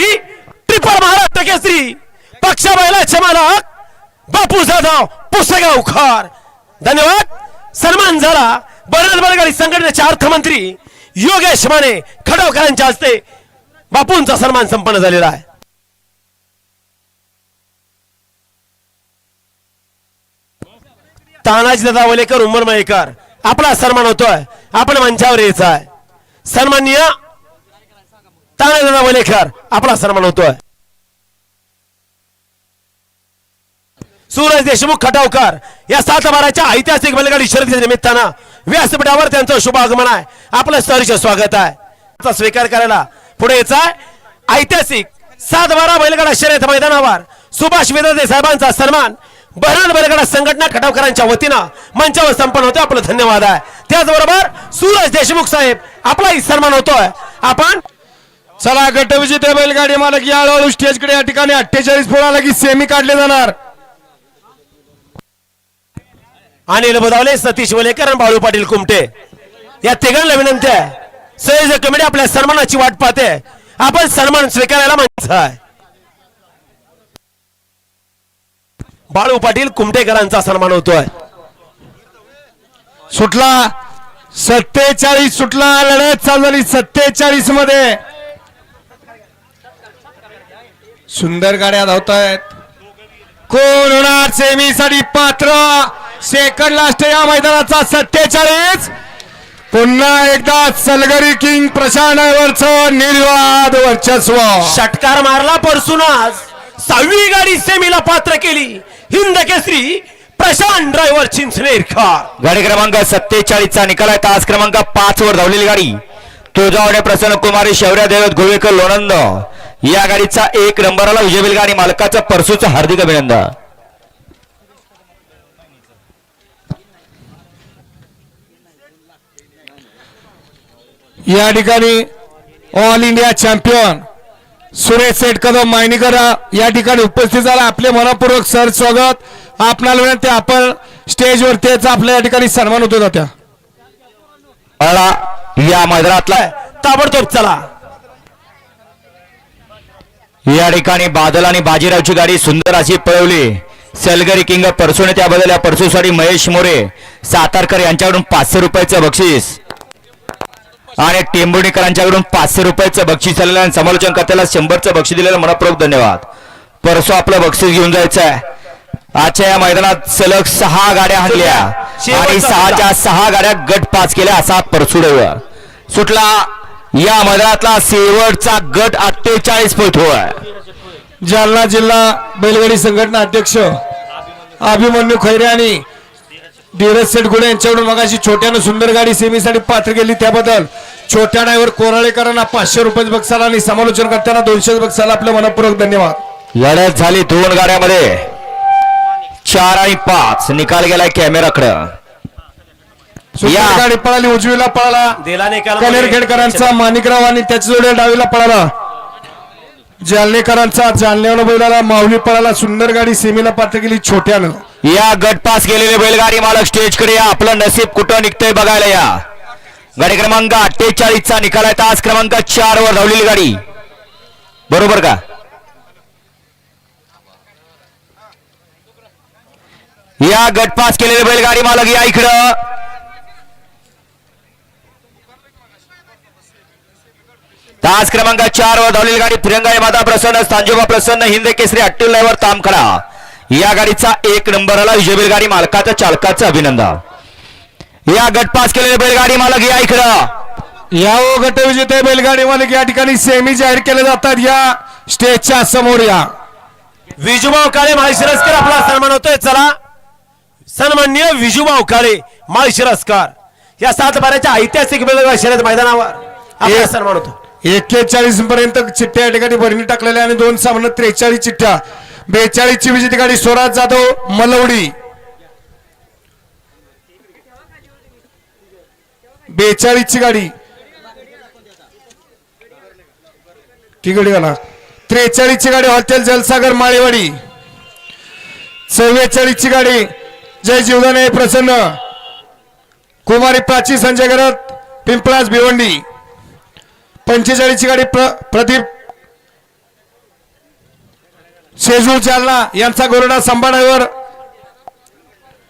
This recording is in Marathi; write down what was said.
ट्रिपल महाराष्ट्र केसरी. पक्षा बैलाचे मालक बापू जाधव पुसेगाव खार. धन्यवाद. सन्मान झाला. बरल बलगाडी संघटनेचे अर्थमंत्री योगेश माने खडवकरांच्या हस्ते बापूंचा सन्मान संपन्न झालेला आहे. तानाजी दादा वलेकर मयेकर आपला सन्मान होतोय. आपण मंचावर यायचा आहे. सन्माननीय नाना वलेकर आपला सन्मान होतोय. सूरज देशमुख खटावकर या सात बाराच्या ऐतिहासिक बैलगाडी शर्यतीच्या निमित्तानं व्यासपीठावर त्यांचं शुभ आगमन आहे. आपलं सहर्ष स्वागत आहे. स्वीकार करायला पुढे यायचा ऐतिहासिक सात बारा बैलगाडा शर्यत मैदानावर सुभाष विद्यार्थी साहेबांचा सन्मान बहरण बैलगाडा संघटना खटावकरांच्या वतीनं मंचावर संपन्न होतो आपलं धन्यवाद आहे. त्याचबरोबर सूरज देशमुख साहेब आपलाही सन्मान होतोय. आपण चला गटविजेते बैलगाडी मालक या हळूहळू स्टेजकडे या ठिकाणी अठ्ठेचाळीस पोळाला की सेमी काढले जाणार. अनिल बदावले सतीश वलेकर आणि बाळू पाटील कुमटे. या तिघांना विनंती आहे. संयोजक कमिटी आपल्या सन्मानाची वाट पाहते. आपण सन्मान स्वीकारायला माणसं आहे. बाळू पाटील कुमटेकरांचा सन्मान होतोय. सुटला सत्तेचाळीस सुटला लढत चालू झाली सत्तेचाळीसमध्ये सुंदर गाड्या धावत आहेत कोण होणार सेमी साठी पात्र? सेकंड लास्ट या मैदानाचा सत्तेचाळीस. पुन्हा एकदा सलगरी किंग प्रशांत वरचं निर्वाद वर्चस्व. षटकार मारला परसून आज. सहावी गाडी सेमीला पात्र केली. हिंद केसरी प्रशांत ड्रायव्हर चिंचनेरकर. गाडी क्रमांक सत्तेचाळीस चा निकाल आहे. तास क्रमांक पाच वर धावलेली गाडी. तुळजावणे प्रसन्न कुमारी शौर्य देवत गोवेकर लोणंद. या गाडीचा एक नंबरला विजय गाडी मालकाचं परसूचं हार्दिक अभिनंदन. या ठिकाणी all India champion Suresh Seth Kadam Maynikar या ठिकाणी उपस्थित झाला. आपले मनपूर्वक सर स्वागत. आपणाला विनंती आपण स्टेजवर तेच आपल्या या ठिकाणी सन्मान होतो जात्या. या मैदानातला ताबडतोब चला. या ठिकाणी बादल आणि बाजीरावची गाडी सुंदर अशी पळवली. सलगरी किंग परसोने त्याबद्दल या परसूसाठी महेश मोरे सातारकर यांच्याकडून पाचशे रुपयाचं बक्षीस. आणि टेंबुर्णीकरांच्याकडून पाचशे रुपयाचं बक्षीस आलेलं आणि समालोचन करताना शंभरचं बक्षीस दिलेलं मनपूर्वक धन्यवाद. परसो आपलं बक्षीस घेऊन जायचं आहे आजच्या या मैदानात सलग सहा गाड्या हाणल्या आणि सहाच्या सहा गाड्या गट पाच केल्या असा परसू सुटला या मैदानातला शेवटचा गट अठ्ठेचाळीस पोहोचतोय जालना जिल्हा बैलगाडी संघटना अध्यक्ष अभिमन्यू खैरे आणि धीरज सेठ गुडे यांच्याकडून मगाशी छोट्यानं सुंदर गाडी सेमीसाठी पात्र केली. त्याबद्दल छोट्या ड्रायव्हर कोराळेकरांना पाचशे रुपये बक्षाला आणि समालोचन करताना दोनशे बक्षाला आपलं मनपूर्वक धन्यवाद. लढत झाली दोन गाड्यामध्ये. चार आणि पाच. निकाल गेलाय कॅमेराकडे सुंदर या. गाडी पळाली उजवीला पळाला. दिला निकाल कनेरखेडकरांचा माणिकराव आणि त्याच्या जोड्या डावीला पळाला. जालनेकरांचा जालन्यावर बैलाला माऊली पळाला सुंदर गाडी सेमीला पात्र केली छोट्यानं. या गट पास केलेले बैलगाडी मालक स्टेजकडे या. आपलं नसीब कुठं निघतंय बघायला या. गाडी क्रमांक अठ्ठेचाळीस चा निकाल आहे. तास क्रमांक चार वर धावलेली गाडी. बरोबर का? या गट पास केलेले बैलगाडी मालक या इकडं. तास क्रमांक चार वर धावलेली गाडी फिरंगाई माता प्रसन्न स्थांजोबा प्रसन्न हिंद केसरी अट्टील ड्रायव्हर तामखडा या गाडीचा एक नंबर आला विजय बैलगाडी मालकाचं चालकाचं अभिनंदन. या गटपास केलेले बैलगाडी मालक या इकडं. या ओ गटविजेते बैलगाडी मालक या ठिकाणी सेमी जाहीर केले जातात. या स्टेजच्या समोर या. विजुभाऊ काळे माळशिरस्कर आपला सन्मान होतोय. चला. सन्माननीय विजुभाऊ काळे माळशिरस्कर या सात बाराच्या ऐतिहासिक वेगवेगळ्या शर्यत मैदानावर आपला सन्मान होतो. एक्केचाळीस पर्यंत चिठ्ठ्या या ठिकाणी भरणी टाकलेल्या आणि दोन सामने त्रेचाळीस चिठ्ठ्या. बेचाळीस ची विजेती गाडी स्वराज जाधव मलवडी. बेचाळीस ची गाडी. ती गाडी घाला. त्रेचाळीस ची गाडी हॉटेल जलसागर माळेवाडी. चव्वेचाळीस ची गाडी. जय जीवदाने प्रसन्न. कुमारी प्राची संजय गरत पिंपळास भिवंडी. पंचेचाळीसची गाडी प्र प्रदीप शेजूर जालना यांचा गोरडा संभाळावर